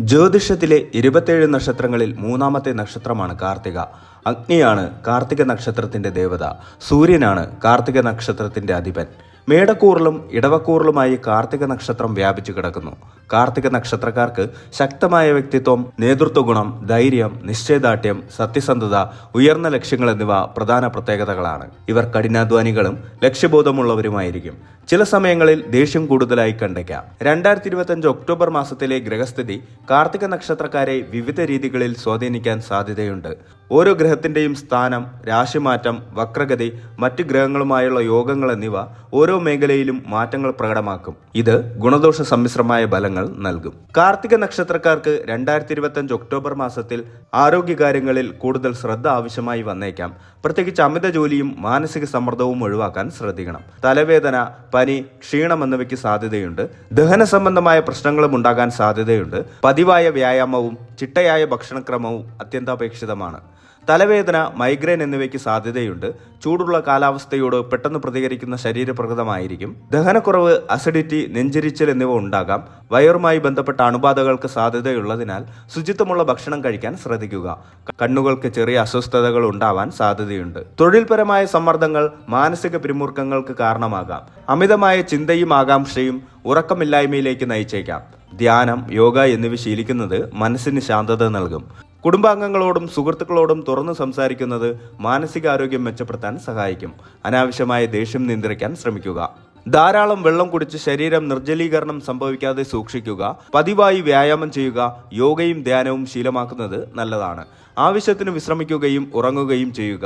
ജ്യോതിഷത്തിലെ ഇരുപത്തേഴ് നക്ഷത്രങ്ങളിൽ മൂന്നാമത്തെ നക്ഷത്രമാണ് കാർത്തിക. അഗ്നിയാണ് കാർത്തിക നക്ഷത്രത്തിന്റെ ദേവത. സൂര്യനാണ് കാർത്തിക നക്ഷത്രത്തിന്റെ അധിപൻ. മേടക്കൂറിലും ഇടവക്കൂറിലുമായി കാർത്തിക നക്ഷത്രം വ്യാപിച്ചു കിടക്കുന്നു. കാർത്തിക നക്ഷത്രക്കാർക്ക് ശക്തമായ വ്യക്തിത്വം നേതൃത്വ ഗുണം ധൈര്യം നിശ്ചയദാർഢ്യം സത്യസന്ധത ഉയർന്ന ലക്ഷ്യങ്ങൾ എന്നിവ പ്രധാന പ്രത്യേകതകളാണ്. ഇവർ കഠിനാധ്വാനികളും ലക്ഷ്യബോധമുള്ളവരുമായിരിക്കും. ചില സമയങ്ങളിൽ ദേഷ്യം കൂടുതലായി കണ്ടേക്കാം. രണ്ടായിരത്തി ഇരുപത്തഞ്ച് ഒക്ടോബർ മാസത്തിലെ ഗ്രഹസ്ഥിതി കാർത്തിക നക്ഷത്രക്കാരെ വിവിധ രീതികളിൽ സ്വാധീനിക്കാൻ സാധ്യതയുണ്ട്. ഓരോ ഗ്രഹത്തിന്റെയും സ്ഥാനം രാശിമാറ്റം വക്രഗതി മറ്റ് ഗ്രഹങ്ങളുമായുള്ള യോഗങ്ങൾ എന്നിവ ഓരോ മേഖലയിലും മാറ്റങ്ങൾ പ്രകടമാക്കും. ഇത് ഗുണദോഷ സമ്മിശ്രമായ ഫലങ്ങൾ നൽകും. കാർത്തിക നക്ഷത്രക്കാർക്ക് രണ്ടായിരത്തി ഇരുപത്തഞ്ച് ഒക്ടോബർ മാസത്തിൽ ആരോഗ്യകാര്യങ്ങളിൽ കൂടുതൽ ശ്രദ്ധ ആവശ്യമായി വന്നേക്കാം. പ്രത്യേകിച്ച് അമിത ജോലിയും മാനസിക സമ്മർദ്ദവും ഒഴിവാക്കാൻ ശ്രദ്ധിക്കണം. തലവേദന പനി ക്ഷീണം എന്നിവയ്ക്ക് സാധ്യതയുണ്ട്. ദഹന സംബന്ധമായ പ്രശ്നങ്ങളും ഉണ്ടാകാൻ സാധ്യതയുണ്ട്. പതിവായ വ്യായാമവും ചിട്ടയായ ഭക്ഷണക്രമവും അത്യന്താപേക്ഷിതമാണ്. തലവേദന മൈഗ്രെയിൻ എന്നിവയ്ക്ക് സാധ്യതയുണ്ട്. ചൂടുള്ള കാലാവസ്ഥയോട് പെട്ടെന്ന് പ്രതികരിക്കുന്ന ശരീരപ്രകൃതമായിരിക്കും. ദഹനക്കുറവ് അസിഡിറ്റി നെഞ്ചരിച്ചൽ എന്നിവ ഉണ്ടാകാം. വയറുമായി ബന്ധപ്പെട്ട അണുബാധകൾക്ക് സാധ്യതയുള്ളതിനാൽ ശുചിത്വമുള്ള ഭക്ഷണം കഴിക്കാൻ ശ്രദ്ധിക്കുക. കണ്ണുകൾക്ക് ചെറിയ അസ്വസ്ഥതകൾ ഉണ്ടാവാൻ സാധ്യതയുണ്ട്. തൊഴിൽപരമായ സമ്മർദ്ദങ്ങൾ മാനസിക പിരിമുറുക്കങ്ങൾക്ക് കാരണമാകാം. അമിതമായ ചിന്തയും ആകാംക്ഷയും ഉറക്കമില്ലായ്മയിലേക്ക് നയിച്ചേക്കാം. ധ്യാനം യോഗ എന്നിവ ശീലിക്കുന്നത് മനസ്സിന് ശാന്തത നൽകും. കുടുംബാംഗങ്ങളോടും സുഹൃത്തുക്കളോടും തുറന്നു സംസാരിക്കുന്നത് മാനസികാരോഗ്യം മെച്ചപ്പെടുത്താൻ സഹായിക്കും. അനാവശ്യമായ ദേഷ്യം നിയന്ത്രിക്കാൻ ശ്രമിക്കുക. ധാരാളം വെള്ളം കുടിച്ച് ശരീരം നിർജലീകരണം സംഭവിക്കാതെ സൂക്ഷിക്കുക പതിവായി വ്യായാമം ചെയ്യുക യോഗയും ധ്യാനവും ശീലമാക്കുന്നത് നല്ലതാണ്. ആവശ്യത്തിന് വിശ്രമിക്കുകയും ഉറങ്ങുകയും ചെയ്യുക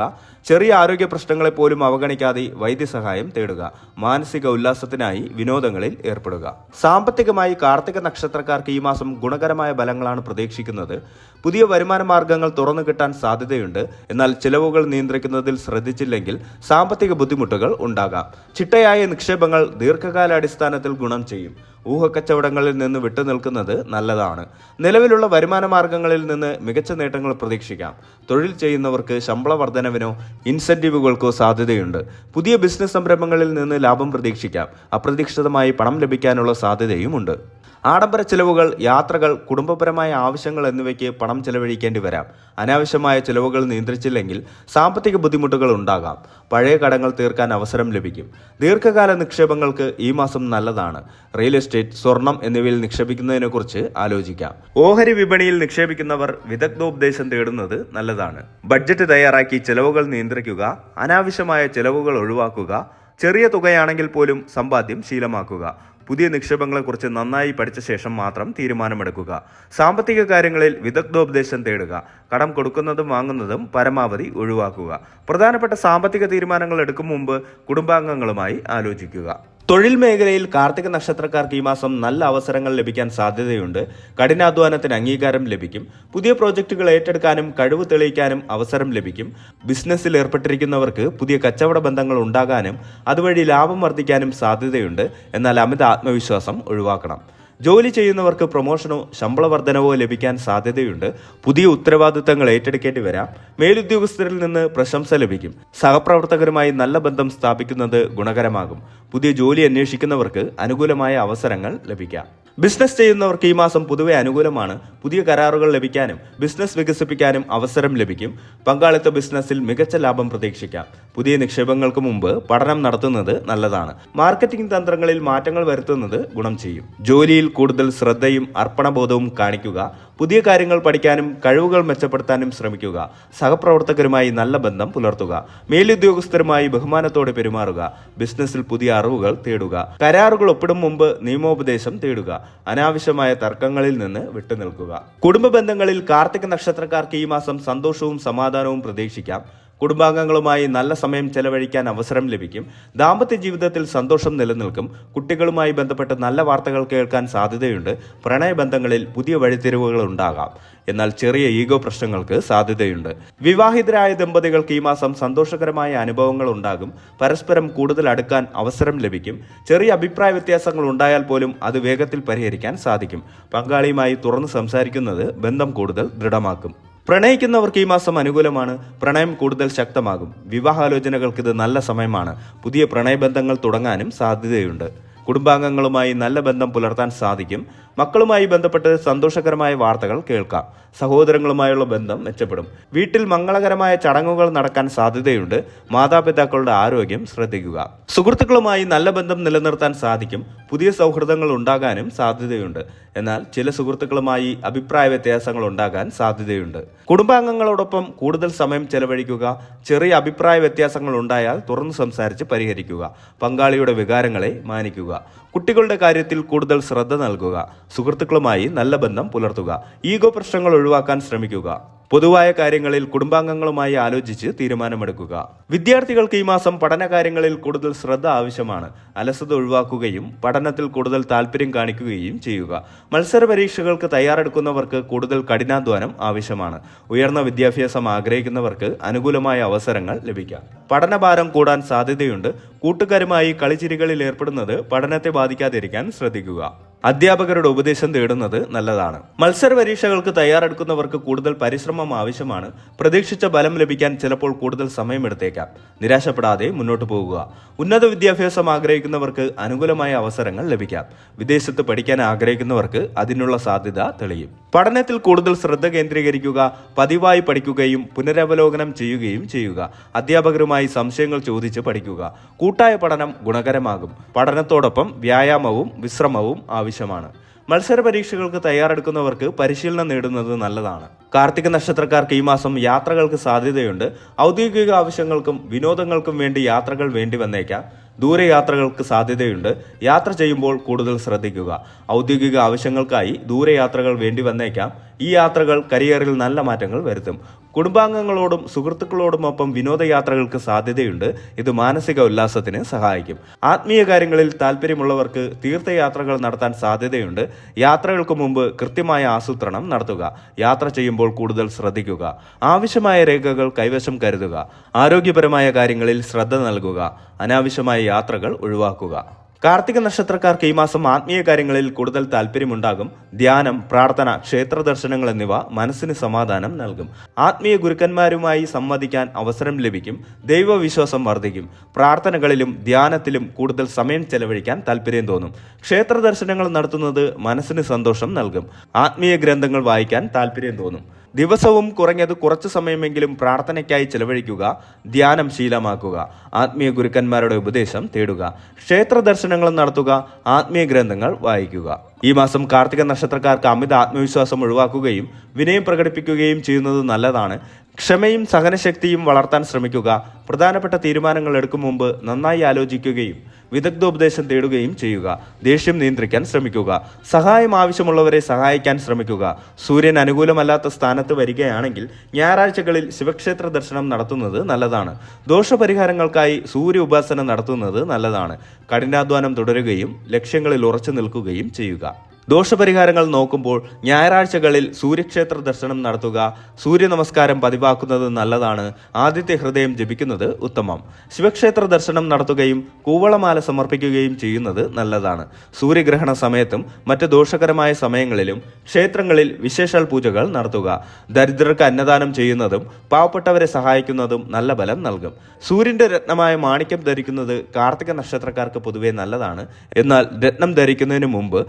ചെറിയ ആരോഗ്യ പ്രശ്നങ്ങളെ പോലും അവഗണിക്കാതെ വൈദ്യസഹായം തേടുക മാനസിക ഉല്ലാസത്തിനായി വിനോദങ്ങളിൽ ഏർപ്പെടുക. സാമ്പത്തികമായി കാർത്തിക നക്ഷത്രക്കാർക്ക് ഈ മാസം ഗുണകരമായ ഫലങ്ങളാണ് പ്രതീക്ഷിക്കുന്നത്. പുതിയ വരുമാന മാർഗങ്ങൾ തുറന്നു കിട്ടാൻ സാധ്യതയുണ്ട്. എന്നാൽ ചിലവുകൾ നിയന്ത്രിക്കുന്നതിൽ ശ്രദ്ധിച്ചില്ലെങ്കിൽ സാമ്പത്തിക ബുദ്ധിമുട്ടുകൾ ഉണ്ടാകാം. ചിട്ടയായ നിക്ഷേപങ്ങൾ ദീർഘകാലാടിസ്ഥാനത്തിൽ ഗുണം ചെയ്യും. ഊഹക്കച്ചവടങ്ങളിൽ നിന്ന് വിട്ടുനിൽക്കുന്നത് നല്ലതാണ്. നിലവിലുള്ള വരുമാന മാർഗങ്ങളിൽ നിന്ന് മികച്ച നേട്ടങ്ങൾ പ്രതീക്ഷിക്കാം. തൊഴിൽ ചെയ്യുന്നവർക്ക് ശമ്പള വർധനവിനോ ഇൻസെന്റീവുകൾക്കോ സാധ്യതയുണ്ട്. പുതിയ ബിസിനസ് സംരംഭങ്ങളിൽ നിന്ന് ലാഭം പ്രതീക്ഷിക്കാം. അപ്രതീക്ഷിതമായി പണം ലഭിക്കാനുള്ള സാധ്യതയുമുണ്ട്. ആഡംബര ചിലവുകൾ യാത്രകൾ കുടുംബപരമായ ആവശ്യങ്ങൾ എന്നിവയ്ക്ക് പണം ചെലവഴിക്കേണ്ടി വരാം. അനാവശ്യമായ ചിലവുകൾ നിയന്ത്രിച്ചില്ലെങ്കിൽ സാമ്പത്തിക ബുദ്ധിമുട്ടുകൾ ഉണ്ടാകാം. പഴയ കടങ്ങൾ തീർക്കാൻ അവസരം ലഭിക്കും. ദീർഘകാല നിക്ഷേപങ്ങൾക്ക് ഈ മാസം നല്ലതാണ്. റിയൽ എസ്റ്റേറ്റ് സ്വർണം എന്നിവയിൽ നിക്ഷേപിക്കുന്നതിനെക്കുറിച്ച് ആലോചിക്കാം. ഓഹരി വിപണിയിൽ നിക്ഷേപിക്കുന്നവർ വിദഗ്ധോപദേശം തേടുന്നത് നല്ലതാണ്. ബഡ്ജറ്റ് തയ്യാറാക്കി ചിലവുകൾ നിയന്ത്രിക്കുക അനാവശ്യമായ ചിലവുകൾ ഒഴിവാക്കുക ചെറിയ തുകയാണെങ്കിൽ പോലും സമ്പാദ്യം ശീലമാക്കുക. പുതിയ നിക്ഷേപങ്ങളെക്കുറിച്ച് നന്നായി പഠിച്ച ശേഷം മാത്രം തീരുമാനമെടുക്കുക. സാമ്പത്തിക കാര്യങ്ങളിൽ വിദഗ്ധോപദേശം തേടുക. കടം കൊടുക്കുന്നതും വാങ്ങുന്നതും പരമാവധി ഒഴിവാക്കുക. പ്രധാനപ്പെട്ട സാമ്പത്തിക തീരുമാനങ്ങൾ എടുക്കും മുമ്പ് കുടുംബാംഗങ്ങളുമായി ആലോചിക്കുക. തൊഴിൽ മേഖലയിൽ കാർത്തിക നക്ഷത്രക്കാർക്ക് ഈ മാസം നല്ല അവസരങ്ങൾ ലഭിക്കാൻ സാധ്യതയുണ്ട്. കഠിനാധ്വാനത്തിന് അംഗീകാരം ലഭിക്കും. പുതിയ പ്രോജക്റ്റുകൾ ഏറ്റെടുക്കാനും കഴിവ് തെളിയിക്കാനും അവസരം ലഭിക്കും. ബിസിനസ്സിൽ ഏർപ്പെട്ടിരിക്കുന്നവർക്ക് പുതിയ കച്ചവട ബന്ധങ്ങൾ ഉണ്ടാകാനും അതുവഴി ലാഭം വർദ്ധിക്കാനും സാധ്യതയുണ്ട്. എന്നാൽ അമിത ആത്മവിശ്വാസം ഒഴിവാക്കണം. ജോലി ചെയ്യുന്നവർക്ക് പ്രൊമോഷനോ ശമ്പള വർധനവോ ലഭിക്കാൻ സാധ്യതയുണ്ട്. പുതിയ ഉത്തരവാദിത്തങ്ങൾ ഏറ്റെടുക്കേണ്ടി വരാം. മേലുദ്യോഗസ്ഥരിൽ നിന്ന് പ്രശംസ ലഭിക്കും. സഹപ്രവർത്തകരുമായി നല്ല ബന്ധം സ്ഥാപിക്കുന്നത് ഗുണകരമാകും. പുതിയ ജോലി അന്വേഷിക്കുന്നവർക്ക് അനുകൂലമായ അവസരങ്ങൾ ലഭിക്കാം. ബിസിനസ് ചെയ്യുന്നവർക്ക് ഈ മാസം പൊതുവെ അനുകൂലമാണ്. പുതിയ കരാറുകൾ ലഭിക്കാനും ബിസിനസ് വികസിപ്പിക്കാനും അവസരം ലഭിക്കും. പങ്കാളിത്ത ബിസിനസ്സിൽ മികച്ച ലാഭം പ്രതീക്ഷിക്കാം. പുതിയ നിക്ഷേപങ്ങൾക്ക് മുമ്പ് പഠനം നടത്തുന്നത് നല്ലതാണ്. മാർക്കറ്റിംഗ് തന്ത്രങ്ങളിൽ മാറ്റങ്ങൾ വരുത്തുന്നത് ഗുണം ചെയ്യും. ജോലിയിൽ കൂടുതൽ ശ്രദ്ധയും അർപ്പണബോധവും കാണിക്കുക പുതിയ കാര്യങ്ങൾ പഠിക്കാനും കഴിവുകൾ മെച്ചപ്പെടുത്താനും ശ്രമിക്കുക സഹപ്രവർത്തകരുമായി നല്ല ബന്ധം പുലർത്തുക മേലുദ്യോഗസ്ഥരുമായി ബഹുമാനത്തോടെ പെരുമാറുക ബിസിനസ്സിൽ പുതിയ അറിവുകൾ തേടുക കരാറുകൾ ഒപ്പിടും മുമ്പ് നിയമോപദേശം തേടുക അനാവശ്യമായ തർക്കങ്ങളിൽ നിന്ന് വിട്ടുനിൽക്കുക. കുടുംബ ബന്ധങ്ങളിൽ കാർത്തിക നക്ഷത്രക്കാർക്ക് ഈ മാസം സന്തോഷവും സമാധാനവും പ്രതീക്ഷിക്കാം. കുടുംബാംഗങ്ങളുമായി നല്ല സമയം ചെലവഴിക്കാൻ അവസരം ലഭിക്കും. ദാമ്പത്യ ജീവിതത്തിൽ സന്തോഷം നിലനിൽക്കും. കുട്ടികളുമായി ബന്ധപ്പെട്ട് നല്ല വാർത്തകൾ കേൾക്കാൻ സാധ്യതയുണ്ട്. പ്രണയബന്ധങ്ങളിൽ പുതിയ വഴിത്തിരിവുകൾ ഉണ്ടാകാം. എന്നാൽ ചെറിയ ഈഗോ പ്രശ്നങ്ങൾക്ക് സാധ്യതയുണ്ട്. വിവാഹിതരായ ദമ്പതികൾക്ക് ഈ മാസം സന്തോഷകരമായ അനുഭവങ്ങൾ ഉണ്ടാകും. പരസ്പരം കൂടുതൽ അടുക്കാൻ അവസരം ലഭിക്കും. ചെറിയ അഭിപ്രായ വ്യത്യാസങ്ങൾ ഉണ്ടായാൽ പോലും അത് വേഗത്തിൽ പരിഹരിക്കാൻ സാധിക്കും. പങ്കാളിയുമായി തുറന്ന് സംസാരിക്കുന്നത് ബന്ധം കൂടുതൽ ദൃഢമാക്കും. പ്രണയിക്കുന്നവർക്ക് ഈ മാസം അനുകൂലമാണ്. പ്രണയം കൂടുതൽ ശക്തമാകും. വിവാഹാലോചനകൾക്ക് ഇത് നല്ല സമയമാണ്. പുതിയ പ്രണയബന്ധങ്ങൾ തുടങ്ങാനും സാധ്യതയുണ്ട്. കുടുംബാംഗങ്ങളുമായി നല്ല ബന്ധം പുലർത്താൻ സാധിക്കും. മക്കളുമായി ബന്ധപ്പെട്ട് സന്തോഷകരമായ വാർത്തകൾ കേൾക്കാം. സഹോദരങ്ങളുമായുള്ള ബന്ധം മെച്ചപ്പെടും. വീട്ടിൽ മംഗളകരമായ ചടങ്ങുകൾ നടക്കാൻ സാധ്യതയുണ്ട്. മാതാപിതാക്കളുടെ ആരോഗ്യം ശ്രദ്ധിക്കുക. സുഹൃത്തുക്കളുമായി നല്ല ബന്ധം നിലനിർത്താൻ സാധിക്കും. പുതിയ സൗഹൃദങ്ങൾ ഉണ്ടാകാനും സാധ്യതയുണ്ട്. എന്നാൽ ചില സുഹൃത്തുക്കളുമായി അഭിപ്രായ വ്യത്യാസങ്ങൾ ഉണ്ടാകാൻ സാധ്യതയുണ്ട്. കുടുംബാംഗങ്ങളോടൊപ്പം കൂടുതൽ സമയം ചെലവഴിക്കുക. ചെറിയ അഭിപ്രായ വ്യത്യാസങ്ങൾ ഉണ്ടായാൽ തുറന്നു സംസാരിച്ച് പരിഹരിക്കുക. പങ്കാളിയുടെ വികാരങ്ങളെ മാനിക്കുക. കുട്ടികളുടെ കാര്യത്തിൽ കൂടുതൽ ശ്രദ്ധ നൽകുക. സുഹൃത്തുക്കളുമായി നല്ല ബന്ധം പുലർത്തുക. ഈഗോ പ്രശ്നങ്ങൾ ഒഴിവാക്കാൻ ശ്രമിക്കുക. പൊതുവായ കാര്യങ്ങളിൽ കുടുംബാംഗങ്ങളുമായി ആലോചിച്ച് തീരുമാനമെടുക്കുക. വിദ്യാർത്ഥികൾക്ക് ഈ മാസം പഠന കാര്യങ്ങളിൽ കൂടുതൽ ശ്രദ്ധ ആവശ്യമാണ്. അലസത ഒഴിവാക്കുകയും പഠനത്തിൽ കൂടുതൽ താല്പര്യം കാണിക്കുകയും ചെയ്യുക. മത്സര പരീക്ഷകൾക്ക് തയ്യാറെടുക്കുന്നവർക്ക് കൂടുതൽ കഠിനാധ്വാനം ആവശ്യമാണ്. ഉയർന്ന വിദ്യാഭ്യാസം ആഗ്രഹിക്കുന്നവർക്ക് അനുകൂലമായ അവസരങ്ങൾ ലഭിക്കാം. പഠനഭാരം കൂടാൻ സാധ്യതയുണ്ട്. കൂട്ടുകാരുമായി കളിച്ചിരികളിൽ ഏർപ്പെടുന്നത് പഠനത്തെ ബാധിക്കാതിരിക്കാൻ ശ്രദ്ധിക്കുക. അധ്യാപകരുടെ ഉപദേശം തേടുന്നത് നല്ലതാണ്. മത്സര പരീക്ഷകൾക്ക് തയ്യാറെടുക്കുന്നവർക്ക് കൂടുതൽ പരിശ്രമം ആവശ്യമാണ്. പ്രതീക്ഷിച്ച ഫലം ലഭിക്കാൻ ചിലപ്പോൾ കൂടുതൽ സമയമെടുത്തേക്കാം നിരാശപ്പെടാതെ മുന്നോട്ട് പോകുക. ഉന്നത വിദ്യാഭ്യാസം ആഗ്രഹിക്കുന്നവർക്ക് അനുകൂലമായ അവസരങ്ങൾ ലഭിക്കാം. വിദേശത്ത് പഠിക്കാൻ ആഗ്രഹിക്കുന്നവർക്ക് അതിനുള്ള സാധ്യത തെളിയും. പഠനത്തിൽ കൂടുതൽ ശ്രദ്ധ കേന്ദ്രീകരിക്കുക പതിവായി പഠിക്കുകയും പുനരവലോകനം ചെയ്യുകയും ചെയ്യുക. അധ്യാപകരുമായി സംശയങ്ങൾ ചോദിച്ച് പഠിക്കുക. കൂട്ടായ പഠനം ഗുണകരമാകും. പഠനത്തോടൊപ്പം വ്യായാമവും വിശ്രമവും ആവശ്യമാണ്. മത്സര പരീക്ഷകൾക്ക് തയ്യാറെടുക്കുന്നവർക്ക് പരിശീലനം നേടുന്നത് നല്ലതാണ്. കാർത്തിക നക്ഷത്രക്കാർക്ക് ഈ മാസം യാത്രകൾക്ക് സാധ്യതയുണ്ട്. ഔദ്യോഗിക ആവശ്യങ്ങൾക്കും വിനോദങ്ങൾക്കും വേണ്ടി യാത്രകൾ വേണ്ടി വന്നേക്കാം. ദൂരയാത്രകൾക്ക് സാധ്യതയുണ്ട്. യാത്ര ചെയ്യുമ്പോൾ കൂടുതൽ ശ്രദ്ധിക്കുക. ഔദ്യോഗിക ആവശ്യങ്ങൾക്കായി ദൂരയാത്രകൾ വേണ്ടി വന്നേക്കാം. ഈ യാത്രകൾ കരിയറിൽ നല്ല മാറ്റങ്ങൾ വരുത്തും. കുടുംബാംഗങ്ങളോടും സുഹൃത്തുക്കളോടുമൊപ്പം വിനോദയാത്രകൾക്ക് സാധ്യതയുണ്ട്. ഇത് മാനസിക ഉല്ലാസത്തിന് സഹായിക്കും. ആത്മീയ കാര്യങ്ങളിൽ താല്പര്യമുള്ളവർക്ക് തീർത്ഥയാത്രകൾ നടത്താൻ സാധ്യതയുണ്ട്. യാത്രകൾക്ക് മുമ്പ് കൃത്യമായ ആസൂത്രണം നടത്തുക. യാത്ര ചെയ്യുമ്പോൾ കൂടുതൽ ശ്രദ്ധിക്കുക. ആവശ്യമായ രേഖകൾ കൈവശം കരുതുക. ആരോഗ്യപരമായ കാര്യങ്ങളിൽ ശ്രദ്ധ നൽകുക. അനാവശ്യമായ യാത്രകൾ ഒഴിവാക്കുക. കാർത്തിക നക്ഷത്രക്കാർക്ക് ഈ മാസം ആത്മീയ കാര്യങ്ങളിൽ കൂടുതൽ താല്പര്യമുണ്ടാകും. ധ്യാനം പ്രാർത്ഥന ക്ഷേത്ര ദർശനങ്ങൾ എന്നിവ മനസ്സിന് സമാധാനം നൽകും. ആത്മീയ ഗുരുക്കന്മാരുമായി സംവദിക്കാൻ അവസരം ലഭിക്കും. ദൈവവിശ്വാസം വർദ്ധിക്കും. പ്രാർത്ഥനകളിലും ധ്യാനത്തിലും കൂടുതൽ സമയം ചെലവഴിക്കാൻ താല്പര്യം തോന്നും. ക്ഷേത്ര ദർശനങ്ങൾ നടത്തുന്നത് മനസ്സിന് സന്തോഷം നൽകും. ആത്മീയ ഗ്രന്ഥങ്ങൾ വായിക്കാൻ താല്പര്യം തോന്നും. ദിവസവും കുറഞ്ഞത് കുറച്ച് സമയമെങ്കിലും പ്രാർത്ഥനയ്ക്കായി ചെലവഴിക്കുക ധ്യാനം ശീലമാക്കുക ആത്മീയ ഗുരുക്കന്മാരുടെ ഉപദേശം തേടുക ക്ഷേത്ര ദർശനങ്ങൾ നടത്തുക ആത്മീയ ഗ്രന്ഥങ്ങൾ വായിക്കുക. ഈ മാസം കാർത്തിക നക്ഷത്രക്കാർക്ക് അമിത ആത്മവിശ്വാസം ഒഴിവാക്കുകയും വിനയം പ്രകടിപ്പിക്കുകയും ചെയ്യുന്നത് നല്ലതാണ്. ക്ഷമയും സഹനശക്തിയും വളർത്താൻ ശ്രമിക്കുക പ്രധാനപ്പെട്ട തീരുമാനങ്ങൾ എടുക്കും മുമ്പ് നന്നായി ആലോചിക്കുകയും വിദഗ്ധോപദേശം തേടുകയും ചെയ്യുക. ദേഷ്യം നിയന്ത്രിക്കാൻ ശ്രമിക്കുക. സഹായം ആവശ്യമുള്ളവരെ സഹായിക്കാൻ ശ്രമിക്കുക. സൂര്യൻ അനുകൂലമല്ലാത്ത സ്ഥാനത്ത് വരികയാണെങ്കിൽ ഞായറാഴ്ചകളിൽ ശിവക്ഷേത്ര ദർശനം നടത്തുന്നത് നല്ലതാണ്. ദോഷപരിഹാരങ്ങൾക്കായി സൂര്യ ഉപാസന നടത്തുന്നത് നല്ലതാണ്. കഠിനാധ്വാനം തുടരുകയും ലക്ഷ്യങ്ങളിൽ ഉറച്ചു നിൽക്കുകയും ചെയ്യുക. ദോഷപരിഹാരങ്ങൾ നോക്കുമ്പോൾ ഞായറാഴ്ചകളിൽ സൂര്യക്ഷേത്ര ദർശനം നടത്തുക സൂര്യ നമസ്കാരം പതിവാക്കുന്നത് നല്ലതാണ്. ആദ്യത്തെ ഹൃദയം ജപിക്കുന്നത് ഉത്തമം. ശിവക്ഷേത്ര ദർശനം നടത്തുകയും കൂവളമാല സമർപ്പിക്കുകയും ചെയ്യുന്നത് നല്ലതാണ്. സൂര്യഗ്രഹണ സമയത്തും മറ്റ് ദോഷകരമായ സമയങ്ങളിലും ക്ഷേത്രങ്ങളിൽ വിശേഷാൽ പൂജകൾ നടത്തുക. ദരിദ്രർക്ക് അന്നദാനം ചെയ്യുന്നതും പാവപ്പെട്ടവരെ സഹായിക്കുന്നതും നല്ല ബലം നൽകും. സൂര്യന്റെ രത്നമായ മാണിക്യം ധരിക്കുന്നത് കാർത്തിക നക്ഷത്രക്കാർക്ക് പൊതുവെ നല്ലതാണ്. എന്നാൽ രത്നം ധരിക്കുന്നതിന് മുമ്പ്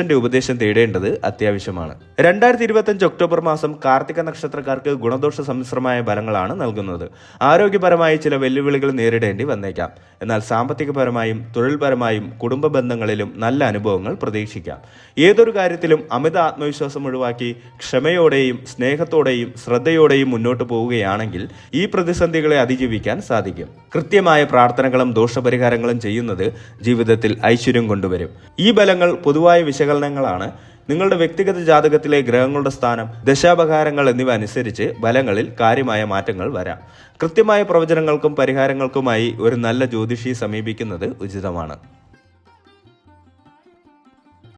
ജ്യോതിഷന്റെ ഉപദേശം തേടേണ്ടത് അത്യാവശ്യമാണ്. രണ്ടായിരത്തി ഇരുപത്തഞ്ച് ഒക്ടോബർ മാസം കാർത്തിക നക്ഷത്രക്കാർക്ക് ഗുണദോഷ സമ്മിശ്രമായ ഫലങ്ങളാണ് നൽകുന്നത്. ആരോഗ്യപരമായി ചില വെല്ലുവിളികൾ നേരിടേണ്ടി വന്നേക്കാം. എന്നാൽ സാമ്പത്തികപരമായും തൊഴിൽപരമായും കുടുംബ ബന്ധങ്ങളിലും നല്ല അനുഭവങ്ങൾ പ്രതീക്ഷിക്കാം. ഏതൊരു കാര്യത്തിലും അമിത ആത്മവിശ്വാസം ഒഴിവാക്കി ക്ഷമയോടെയും സ്നേഹത്തോടെയും ശ്രദ്ധയോടെയും മുന്നോട്ട് പോവുകയാണെങ്കിൽ ഈ പ്രതിസന്ധികളെ അതിജീവിക്കാൻ സാധിക്കും. കൃത്യമായ പ്രാർത്ഥനകളും ദോഷപരിഹാരങ്ങളും ചെയ്യുന്നത് ജീവിതത്തിൽ ഐശ്വര്യം കൊണ്ടുവരും. ഈ ബലങ്ങൾ പൊതുവായ വിശകലനങ്ങളാണ് നിങ്ങളുടെ വ്യക്തിഗത ജാതകത്തിലെ ഗ്രഹങ്ങളുടെ സ്ഥാനം ദശാപകാരങ്ങൾ എന്നിവ അനുസരിച്ച് ഫലങ്ങളിൽ കാര്യമായ മാറ്റങ്ങൾ വരാം. കൃത്യമായ പ്രവചനങ്ങൾക്കും പരിഹാരങ്ങൾക്കുമായി ഒരു നല്ല ജ്യോതിഷിയെ സമീപിക്കുന്നത് ഉചിതമാണ്.